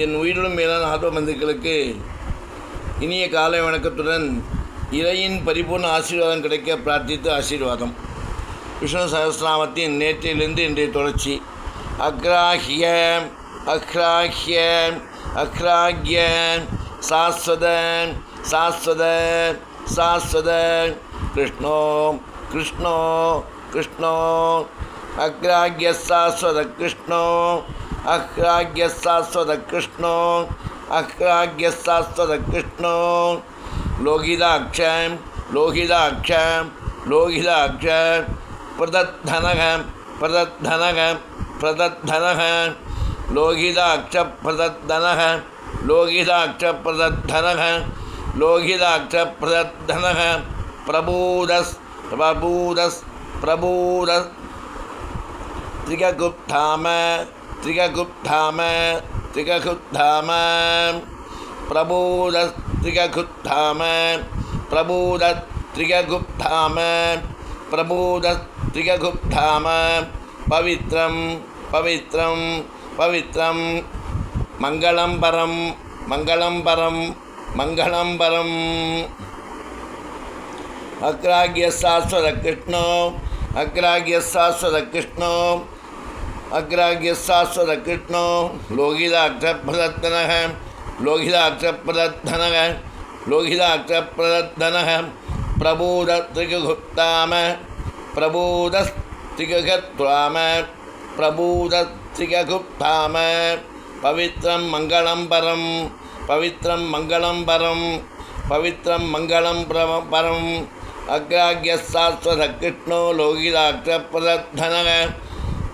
என் உயிரிலும் மேலான ஆத்மபந்துக்களுக்கு இனிய காலை வணக்கத்துடன் இறையின் பரிபூர்ண ஆசீர்வாதம் கிடைக்க பிரார்த்தித்து ஆசீர்வாதம். விஷ்ணு சகஸ்ரநாமத்தின் நேற்றிலிருந்து இன்றைய தொடர்ச்சி. அக்ராஹிய அக்ராஹிய அக்ராஹிய சாஸ்வத சாஸ்வத சாஸ்வத கிருஷ்ணோ கிருஷ்ணோ கிருஷ்ணோ. அக்ராஹிய சாஸ்வத கிருஷ்ணோ. अह्राग्य शाश्वत कृष्ण अह्राग्य शाश्वत कृष्ण लोहिताक्षय लोहिताक्षय लोहिताक्षय प्रदद्धनः प्रदत्धन प्रदद्धनः लोहिताक्ष प्रदद्धनः लोहिताक्ष प्रदद्धनः लोहिताक्ष प्रदद्धनः प्रबोधस् प्रबोधस् प्रबूद திரிககுப்தாம திரிககுப்தாம திரிககுப்தாம பிரபூத திரிககுப்தாம பிரபூத திரிககுப்தாம பிரபூத திரிககுப்தாம பவித்ரம் பவித்ரம் பவித்ரம் மங்களம்பரம் மங்களம்பரம் மங்களம்பரம் அக்ராகிய சாஸ்வத கிருஷ்ணோ அக்ராகிய சாஸ்வத கிருஷ்ணோ अग्राग्यस्तास्वत कृष्णो में प्रबोध त्रिगुप्ता में प्रबोधस्त्रिकगत्वाम मंगल परम पवित्र मंगल परम पवित्र मंगल परम मङ्गलं कृष्ण अग्राग्यस्तास्वत प्रदत्न है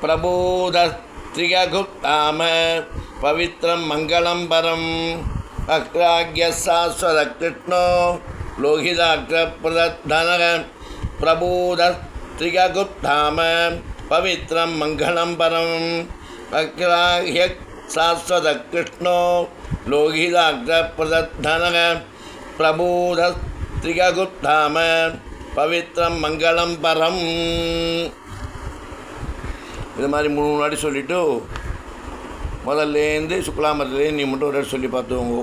பிரபோதஸ்திரிககுப்தாம பவித்ரம் மங்களம்பரம் அக்ராகியசாஸ்வத கிருஷ்ணோ லோகிதாக்கிரபிரதனக பிரபோதஸ்திரிககுப்தாம பவித்ரம் மங்களம்பரம் அக்ராஹ்ய சாஸ்வத கிருஷ்ணோ லோகிதாக்கிரபிரதனக பிரபோதஸ்திரிககுப்தாம பவித்ரம் மங்களம்பரம் இது மாதிரி மூணு மூணு வாட்டி சொல்லிவிட்டு முதல்லேருந்து சுக்லாமத்துலேருந்து நீ மட்டும் ஒரு சொல்லி பார்த்துவோங்க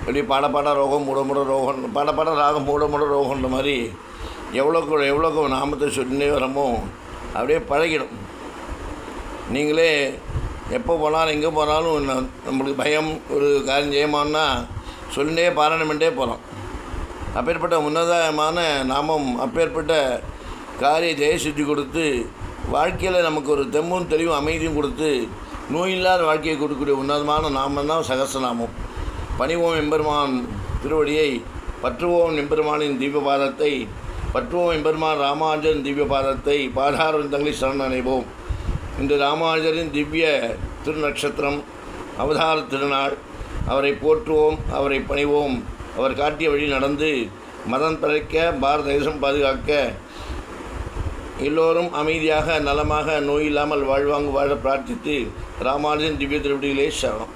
இப்படி பாட பாட ரோகம் மூட மூட ரோகம் பாட பாட ராகம் மூட மூட ரோகன்ற மாதிரி எவ்வளோக்கு எவ்வளோக்கு நாமத்தை சொல்லினே வரமோ அப்படியே பழகிடும். நீங்களே எப்போ போனாலும் எங்கே போனாலும் நம்மளுக்கு பயம் ஒரு காரியம் செய்யமான்னா சொல்லினே பாராயணம் போகிறோம் அப்பேற்பட்ட உன்னதமான நாமம் அப்பேற்பட்ட காரிய ஜெயசுத்தி கொடுத்து வாழ்க்கையில் நமக்கு ஒரு தெம்பும் தெளிவும் அமைதியும் கொடுத்து நோயில்லாத வாழ்க்கையை கொடுக்கக்கூடிய உன்னதமான நாமம் தான் சகசநாமம். பணிவோம் எம்பெருமான் திருவடியை பற்றுவோம் எம்பெருமானின் தீபபாதத்தை பற்றுவோம் எம்பெருமான் ராமானுஜன் திவ்ய பாதத்தை பாதாரந்தங்களை சரண் அணைவோம். இன்று ராமானுஜரின் திவ்ய திருநட்சத்திரம் அவதார திருநாள் அவரை போற்றுவோம் அவரை பணிவோம் அவர் காட்டிய வழி நடந்து மதம் பிறக்க பாரத தேசம் பாதுகாக்க எல்லோரும் அமைதியாக நலமாக நோயில்லாமல் வாழ்வாங்க வாழ பிரார்த்தித்து ராமானுஜன் திவ்ய திருவடிகளே சரணம்.